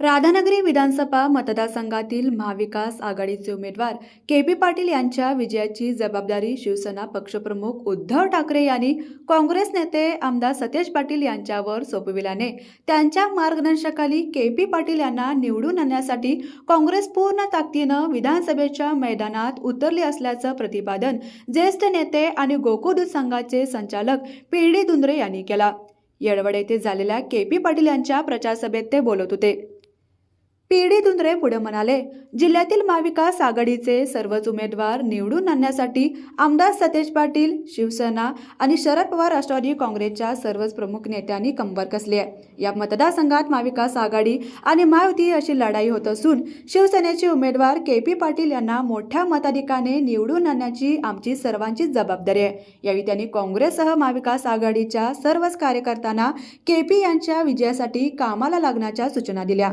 राधानगरी विधानसभा मतदारसंघातील महाविकास आघाडीचे उमेदवार के पी पाटील यांच्या विजयाची जबाबदारी शिवसेना पक्षप्रमुख उद्धव ठाकरे यांनी काँग्रेस नेते आमदार सतेज पाटील यांच्यावर सोपविल्याने त्यांच्या मार्गदर्शनाखाली के पी पाटील यांना निवडून आणण्यासाठी काँग्रेस पूर्ण ताकदीनं विधानसभेच्या मैदानात उतरली असल्याचं प्रतिपादन ज्येष्ठ नेते आणि गोकुदूत संघाचे संचालक पी डी दुंद्रे यांनी केला. येडवडे येथे झालेल्या के पी पाटील यांच्या प्रचारसभेत ते बोलत होते. पीडी धुंद्रे पुढे म्हणाले जिल्ह्यातील महाविकास आघाडीचे सर्वच उमेदवार निवडून आणण्यासाठी आमदार सतेज पाटील शिवसेना आणि शरद पवार राष्ट्रवादी काँग्रेसच्या सर्वच प्रमुख नेत्यांनी कंबर कसली आहे. या मतदारसंघात महाविकास आघाडी आणि महायुती अशी लढाई होत असून शिवसेनेचे उमेदवार के पी पाटील यांना मोठ्या मताधिकाने निवडून आणण्याची आमची सर्वांची जबाबदारी आहे. यावेळी त्यांनी काँग्रेससह महाविकास आघाडीच्या सर्वच कार्यकर्त्यांना के पी यांच्या विजयासाठी कामाला लागण्याच्या सूचना दिल्या.